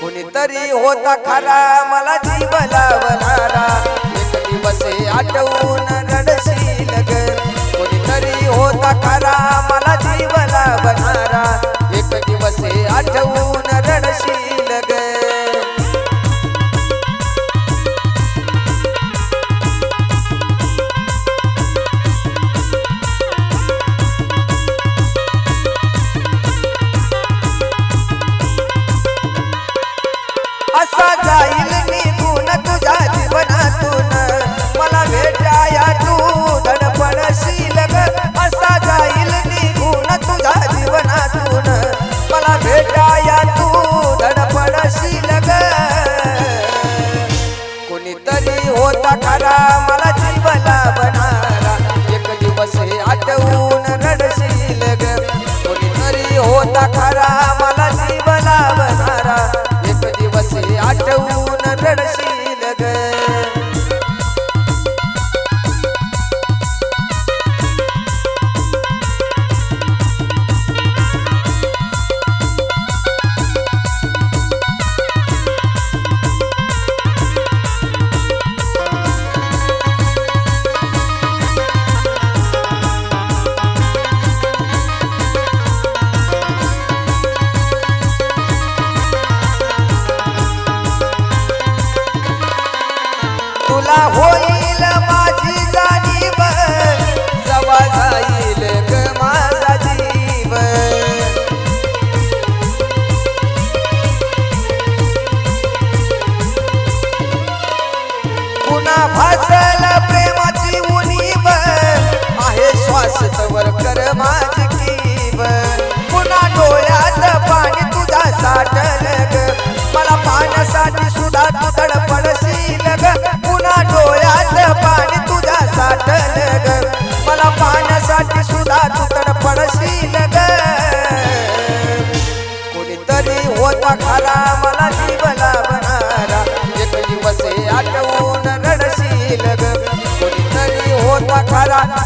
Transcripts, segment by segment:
कोणीतरी होता खरा मला जीव लावणारा. एक दिवस आठवून रडशील कोणीतरी होता खरा मला जीव लावणारा. एक दिवस भासल प्रेमाची उनी उनीव आहे श्वास तवर कर मा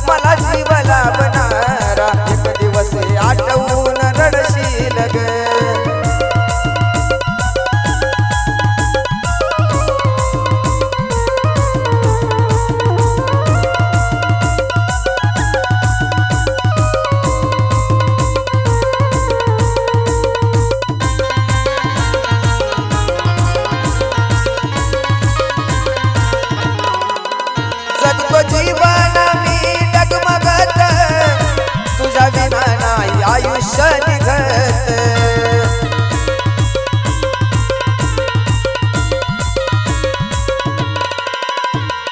मला जीव लाभणारा एक दिवस आठवून रडशील ग. जीवन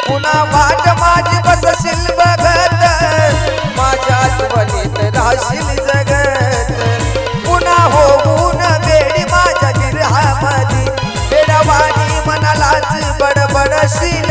पुन्हा वाट माझी बसशील बघत. माझ्या आठवणीत राहशील जगत. पुन्हा होऊन बेडी माझ्या जिल्ह्यामध्ये मनालाच बडबडशील.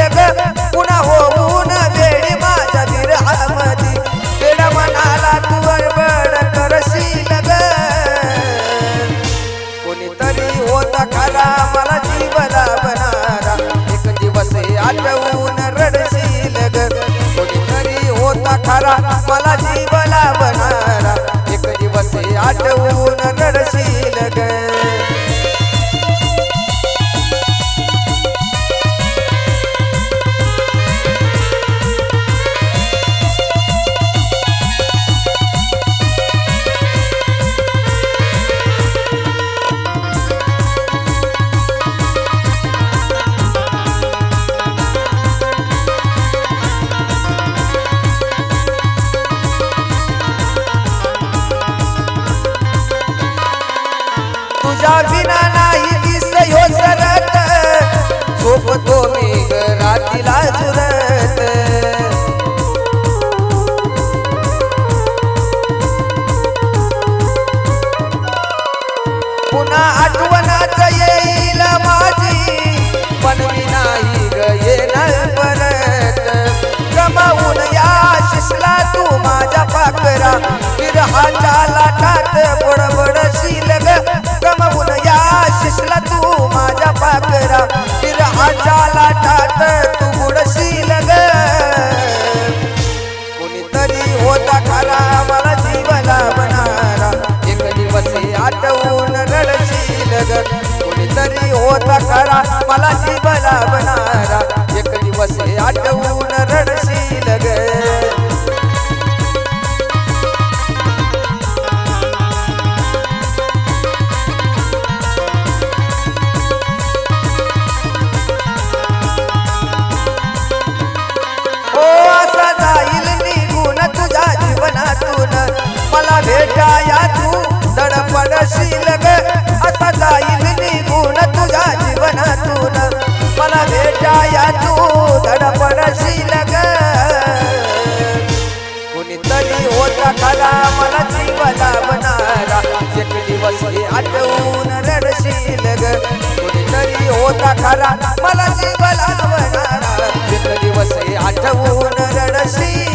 तू माझ्या पाकरा विरहाच्या लाटात बडबडशील ग गमवून या शिसला तू माझ्या पाकरा भेटाया तू धडपडशील ग कुणीतरी होता खरा मला जीव बनारा. एक दिवस हे आठवून रडशील ग कुणीतरी होता खरा मला जीव बनारा. एक दिवस हे आठवून रडशील